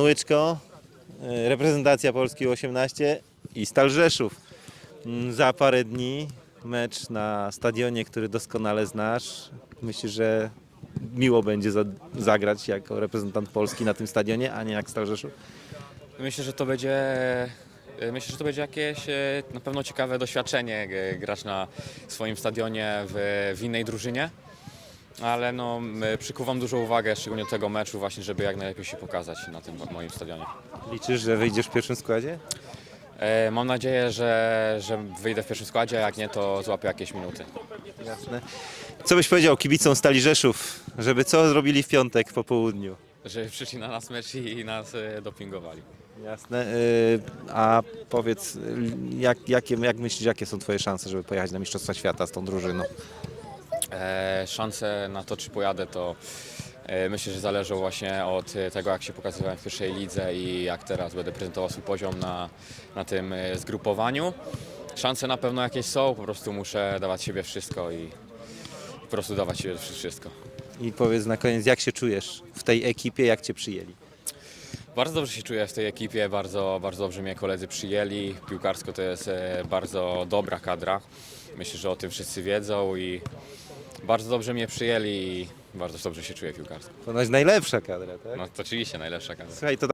Łyczko, y, reprezentacja Polski U18 i Stal Rzeszów. Mm, Za parę dni mecz na stadionie, który doskonale znasz. Myślisz, że miło będzie za, zagrać jako reprezentant Polski na tym stadionie, a nie jak Stal Rzeszów? Myślę, że to będzie. e, Myślę, że to będzie jakieś e, na pewno ciekawe doświadczenie e, grać na swoim stadionie w, w innej drużynie. Ale no, przykuwam dużą uwagę, szczególnie do tego meczu, właśnie, żeby jak najlepiej się pokazać na tym moim stadionie. Liczysz, że wyjdziesz w pierwszym składzie? E, Mam nadzieję, że, że wyjdę w pierwszym składzie, a jak nie, to złapię jakieś minuty. Jasne. Co byś powiedział kibicom Stali Rzeszów, żeby co zrobili w piątek po południu? Że przyszli na nas mecz i nas e, dopingowali. Jasne. Y, A powiedz, jak, jakie, jak myślisz, jakie są Twoje szanse, żeby pojechać na Mistrzostwa Świata z tą drużyną? E, szanse na to, czy pojadę, to e, myślę, że zależą właśnie od e, tego, jak się pokazywałem w pierwszej lidze i jak teraz będę prezentował swój poziom na, na tym e, zgrupowaniu. Szanse na pewno jakieś są, po prostu muszę dawać siebie wszystko i po prostu dawać siebie wszystko. I powiedz na koniec, jak się czujesz w tej ekipie, jak Cię przyjęli? Bardzo dobrze się czuję w tej ekipie, bardzo, bardzo dobrze mnie koledzy przyjęli. Piłkarsko to jest e, bardzo dobra kadra. Myślę, że o tym wszyscy wiedzą i bardzo dobrze mnie przyjęli i bardzo dobrze się czuję piłkarsko. Ponoć najlepsza kadra, tak? No to oczywiście najlepsza kadra. Słuchaj, to